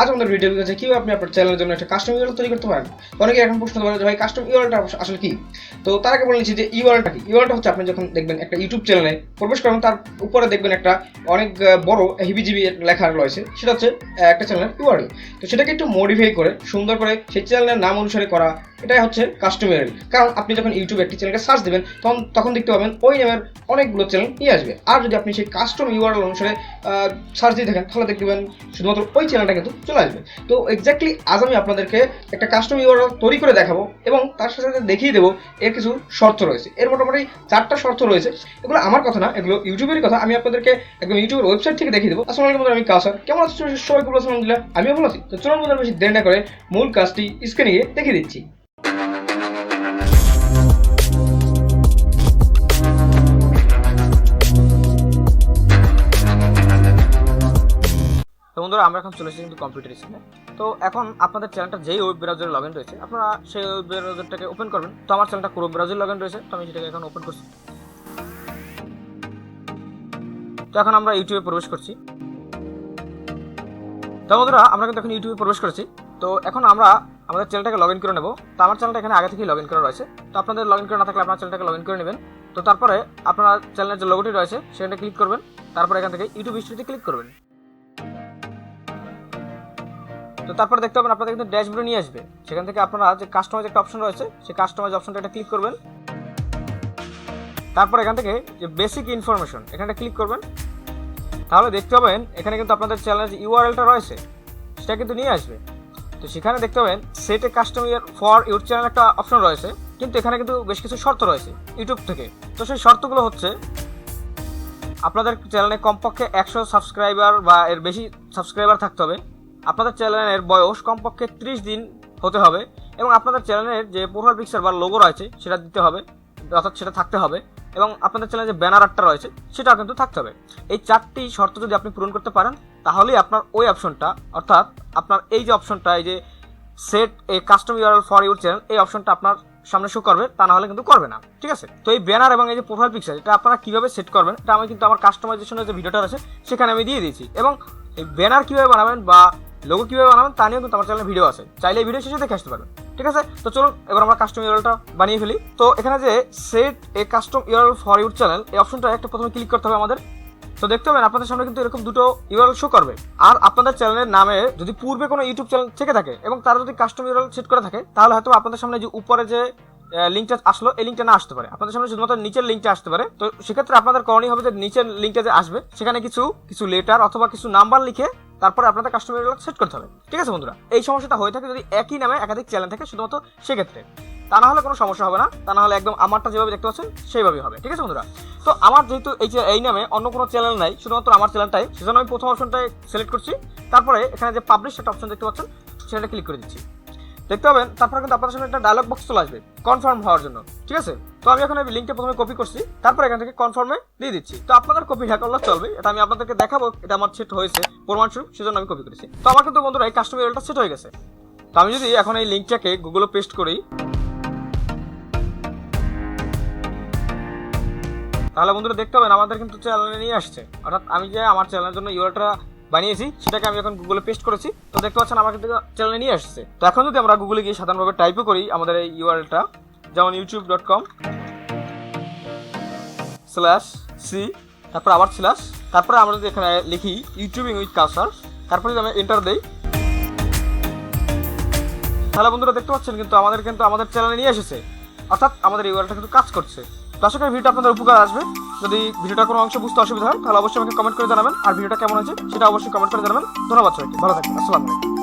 আজ আমাদের ভিডিও আছে কীভাবে আপনি আপনার চ্যানেলের জন্য একটা কাস্টম ইউআরএল তৈরি করতে পারেন। অনেকে এখন প্রশ্ন করে যে ভাই কাস্টম ইউআরএলটা আসলে কি? তো তার আগে বলে যে ইউআরএলটা কি? ইউআরএলটা হচ্ছে আপনি যখন দেখবেন একটা ইউটিউব চ্যানেলে প্রবেশ করেন, তার উপরে দেখবেন একটা অনেক বড় হিবিজিবি লেখা রয়েছে। সেটা হচ্ছে একটা চ্যানেলের ইউআরএল তো সেটাকে একটু মডিফাই করে, সুন্দর করে সেই চ্যানেলের নাম অনুসারে করা এটাই হচ্ছে কাস্টম ইউআরএল কারণ আপনি যখন ইউটিউবে একটি চ্যানেলকে সার্চ দেবেন, তখন তখন দেখতে পাবেন ওই নামের অনেকগুলো চ্যানেল নিয়ে আসবে। আর যদি আপনি সেই কাস্টম ইউআরএল অনুসারে সার্চ দিয়ে থাকেন, তাহলে দেখবেন শুধুমাত্র ওই চ্যানেলটা কিন্তু চলে আসবে। তো এক্স্যাক্টলি আজ আমি আপনাদেরকে একটা কাস্টম ইউআরএল তৈরি করে দেখাবো এবং তার সাথে সাথে দেখিয়ে দেবো এর কিছু শর্ত রয়েছে। এর মোটামুটি চারটা শর্ত রয়েছে। এগুলো আমার কথা না, এগুলো ইউটিউবের কথা। আমি আপনাদেরকে একদম ইউটিউবের ওয়েবসাইট থেকে দেখিয়ে দেবো। আসলে বন্ধুরা আমি কাসার। কেমন আছো সবাই? গুলো আলহামদুলিল্লাহ, আমিও ভালো আছি। তো চলুন বন্ধুরা বেশি দেরি না করে মূল কাজটি স্ক্রিনে গিয়ে দেখিয়ে দিচ্ছি। তো বন্ধুরা, আমরা এখন চলে এসেছি কিন্তু কম্পিউটার স্ক্রিনে তো এখন আপনাদের চ্যানেলটা যেই ওয়েব ব্রাউজারে লগ ইন রয়েছে, আপনারা সেই ওয়েব ব্রাউজারটাকে ওপেন করবেন। তো আমার চ্যানেলটা ক্রোম ব্রাউজারে লগ ইন রয়েছে, তো আমি সেটাকে এখন ওপেন করছি। তো এখন আমরা ইউটিউবে প্রবেশ করছি। তো বন্ধুরা, আমরা কিন্তু এখন ইউটিউবে প্রবেশ করেছি। তো এখন আমরা আমাদের চ্যানেলটাকে লগ ইন করে নেব। তো আমার চ্যানেলটা এখানে আগে থেকেই লগ ইন করা রয়েছে। তো আপনাদের লগ ইন করে না থাকলে আপনার চ্যানেলটাকে লগ ইন করে নেবেন। তো তারপরে আপনার চ্যানেলের যে লোগোটি রয়েছে, সেখানে ক্লিক করবেন। তারপরে এখান থেকে ইউটিউব হিস্ট্রিতে ক্লিক করবেন। তো তারপরে দেখতে পাবেন আপনাদের কিন্তু ড্যাশবোর্ডে নিয়ে আসবে। সেখান থেকে আপনারা যে কাস্টমাইজ একটা অপশন রয়েছে, সেই কাস্টমাইজ অপশনটা একটা ক্লিক করবেন। তারপর এখান থেকে যে বেসিক ইনফরমেশন এখানটা ক্লিক করবেন। তাহলে দেখতে পাবেন এখানে কিন্তু আপনাদের চ্যানেলের যে ইউআরএলটা রয়েছে, সেটা কিন্তু নিয়ে আসবে। তো সেখানে দেখতে পাবেন সেটে কাস্টমার ফর ইউর চ্যানেল একটা অপশন রয়েছে, কিন্তু এখানে কিন্তু বেশ কিছু শর্ত রয়েছে ইউটিউব থেকে। তো সেই শর্তগুলো হচ্ছে, আপনাদের চ্যানেলে কমপক্ষে একশো সাবস্ক্রাইবার বা এর বেশি সাবস্ক্রাইবার থাকতে হবে। আপনাদের চ্যানেলের বয়স কমপক্ষে ত্রিশ দিন হতে হবে এবং আপনাদের চ্যানেলের যে প্রোফাইল পিকচার বা লোগো রয়েছে, সেটা দিতে হবে, অর্থাৎ সেটা থাকতে হবে এবং আপনাদের চ্যানেলে যে ব্যানার আর্টটা রয়েছে, সেটাও কিন্তু থাকতে হবে। এই চারটি শর্ত যদি আপনি পূরণ করতে পারেন তাহলেই আপনার ওই অপশনটা অর্থাৎ আপনার এই যে অপশনটা এই যে set a custom URL for your channel এই অপশনটা আপনার সামনে শো করবে, তা না হলে কিন্তু করবে না, ঠিক আছে? তো এই ব্যানার এবং এই যে প্রোফাইল পিকচার এটা আপনারা কীভাবে সেট করবেন, এটা আমি কিন্তু আমার কাস্টমাইজেশনের যে ভিডিওটা আছে সেখানে আমি দিয়ে দিয়েছি। এবং এই ব্যানার কীভাবে বানাবেন বা লোগো কীভাবে বানাবেন, তা নিয়েও কিন্তু আমার চ্যানেলে ভিডিও আছে। চাইলে এই ভিডিও শেষে দেখে আসতে পারবেন, ঠিক আছে? তো চলুন, এবার আমরা কাস্টম ইউআরএলটা বানিয়ে ফেলি। তো এখানে যে set a custom URL for your channel এই অপশনটা একটা প্রথমে ক্লিক করতে হবে আমাদের। তো দেখতে পাবেন, আপনাদের সামনে কিন্তু এরকম দুটো ইউআরএল শো করবে। আর আপনাদের চ্যানেলের নামে যদি পূর্বে কোনো ইউটিউব চ্যানেল থেকে থাকে এবং তারা যদি কাস্টম ইউআরএল সেট করে থাকে, তাহলে হয়তো আপনাদের সামনে যে উপরে যে লিঙ্কটা আসলো, এই লিঙ্কটা না আসতে পারে। আপনাদের সামনে শুধুমাত্র নিচের লিঙ্কটা আসতে পারে। তো সেক্ষেত্রে আপনাদের করণীয় হবে যে নিচের লিঙ্কটা যে আসবে, সেখানে কিছু কিছু লেটার অথবা কিছু নাম্বার লিখে তারপরে আপনাদের কাস্টমার সেট করতে হবে। ঠিক আছে বন্ধুরা? এই সমস্যাটা হয়ে থাকে যদি একই নামে একাধিক চ্যানেল থাকে শুধুমাত্র সেক্ষেত্রে। তা না হলে কোনো সমস্যা হবে না। তা না হলে একদম আমারটা যেভাবে দেখতে পাচ্ছেন, সেইভাবেই হবে। ঠিক আছে বন্ধুরা? তো আমার যেহেতু এই এই নামে অন্য কোনো চ্যানেল নাই, শুধুমাত্র আমার চ্যানেলটাই সেজন্য আমি প্রথম অপশনটাই সিলেক্ট করছি। তারপরে এখানে যে পাবলিশ একটা অপশন দেখতে পাচ্ছেন সেটা ক্লিক করে দিচ্ছি। দেখতে পাবেন, তারপরে কিন্তু আপনাদের সামনে একটা ডায়লগ বক্স চলে আসবে কনফার্ম হওয়ার জন্য। ঠিক আছে? তো আমি এখন লিঙ্কটা প্রথমে কপি করছি, তারপর এখান থেকে কনফার্মে দিয়ে দিচ্ছি। তো আপনাদের কপি হ্যাক করলে চলবে, এটা আমি আপনাদেরকে দেখাবো, এটা আমার সেট হয়েছে, প্রমাণস্বরূপ, সেজন্য আমি কপি করেছি। তো আমার কিন্তু বন্ধুরা, এই কাস্টমার সেট হয়ে গেছে। তো আমি যদি এখন এই লিঙ্কটাকে গুগলে পেস্ট করি তাহলে বন্ধুরা দেখতে পাবেন, আমাদের কিন্তু চ্যানেলে নিয়ে আসছে। অর্থাৎ আমি যে আমার চ্যানেলের জন্য ইউআরটা বানিয়েছি, সেটাকে আমি এখন গুগলে পেস্ট করেছি। তো দেখতে পাচ্ছেন, আমার কিন্তু চ্যানেলে নিয়ে আসছে। তো এখন যদি আমরা গুগলে গিয়ে সাধারণভাবে টাইপও করি, আমাদের এই ইউআরএলটা যেমন YouTube dot com slash C তারপর আবার স্ল্যাশ তারপরে আমরা যদি এখানে লিখি ইউটিউবিং উইথ কাসার তারপরে যদি আমি এন্টার দেই, তাহলে বন্ধুরা দেখতে পাচ্ছেন কিন্তু আমাদের কিন্তু আমাদের চ্যানেলে নিয়ে এসেছে। অর্থাৎ আমাদের ইউআরএলটা কিন্তু কাজ করছে। আশা ভিডিওটা আপনাদের উপকার আসবে। যদি ভিডিওটা কোনো অংশ বুঝতে অসুবিধা হয়, তাহলে অবশ্যই আমাকে কমেন্ট করে জানাবেন। আর ভিডিওটা কেমন হয়েছে, সেটা অবশ্যই কমেন্ট করে জানাবেন। ধন্যবাদ সবাইকে, ভালো থাকবেন, আসসালামু আলাইকুম।